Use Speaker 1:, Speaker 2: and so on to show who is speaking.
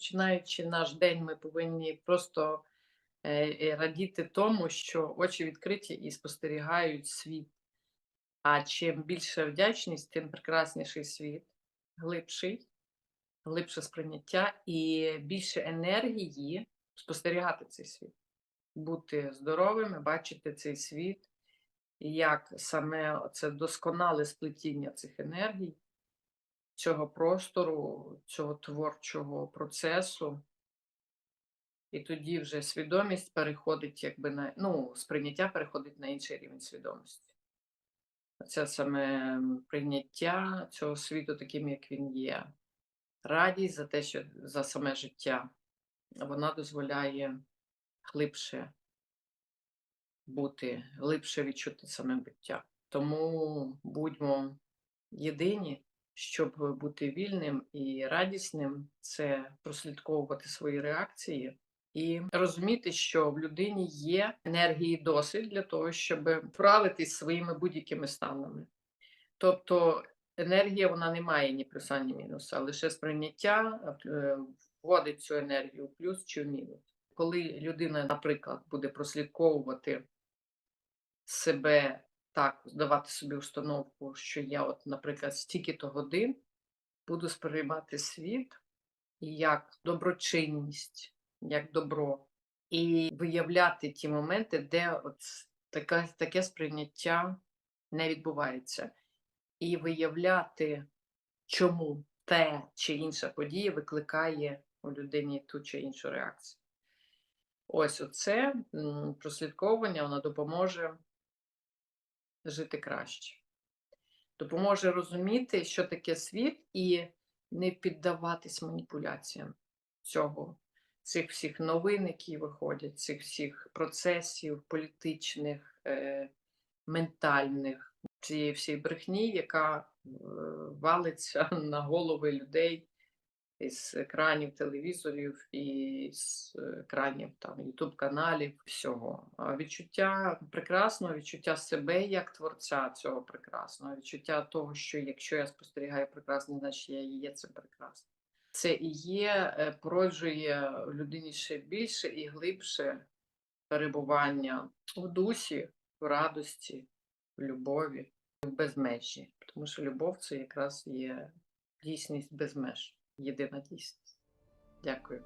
Speaker 1: починаючи наш день, ми повинні просто е, е, радіти тому, що очі відкриті і спостерігають світ. А чим більша вдячність, тим прекрасніший світ, глибший, глибше сприйняття і більше енергії спостерігати цей світ, бути здоровими, бачити цей світ, як саме це досконале сплетіння цих енергій, цього простору, цього творчого процесу. І тоді вже свідомість переходить, якби на ну, сприйняття переходить на інший рівень свідомості. Це саме прийняття цього світу таким, як він є. Радість за те, що за саме життя, вона дозволяє глибше бути, глибше відчути саме буття. Тому будьмо єдині, щоб бути вільним і радісним, це прослідковувати свої реакції і розуміти, що в людині є енергії досить для того, щоб вправитись своїми будь-якими станами. Тобто енергія вона не має ні плюса, ні мінуса, а лише сприйняття е, вводить цю енергію в плюс чи в мінус. Коли людина, наприклад, буде прослідковувати себе так, здавати собі установку, що я, от, наприклад, стільки-то годин буду сприймати світ як доброчинність, як добро, і виявляти ті моменти, де от таке, таке сприйняття не відбувається, і виявляти, чому те чи інша подія викликає у людині ту чи іншу реакцію. Ось оце прослідковування воно допоможе жити краще. Допоможе розуміти, що таке світ, і не піддаватись маніпуляціям цього, цих всіх новин, які виходять, цих всіх процесів політичних, е, ментальних, цієї всієї брехні, яка е, валиться на голови людей із екранів телевізорів і з екранів там Ютуб каналів, всього. Відчуття прекрасного, відчуття себе як творця цього прекрасного, відчуття того, що якщо я спостерігаю прекрасне, значить я і є це прекрасно. Це і є, породжує людині ще більше і глибше перебування в дусі, в радості, в любові, в безмежі. Тому що любов це якраз є дійсність без єдина дійсність. Дякую.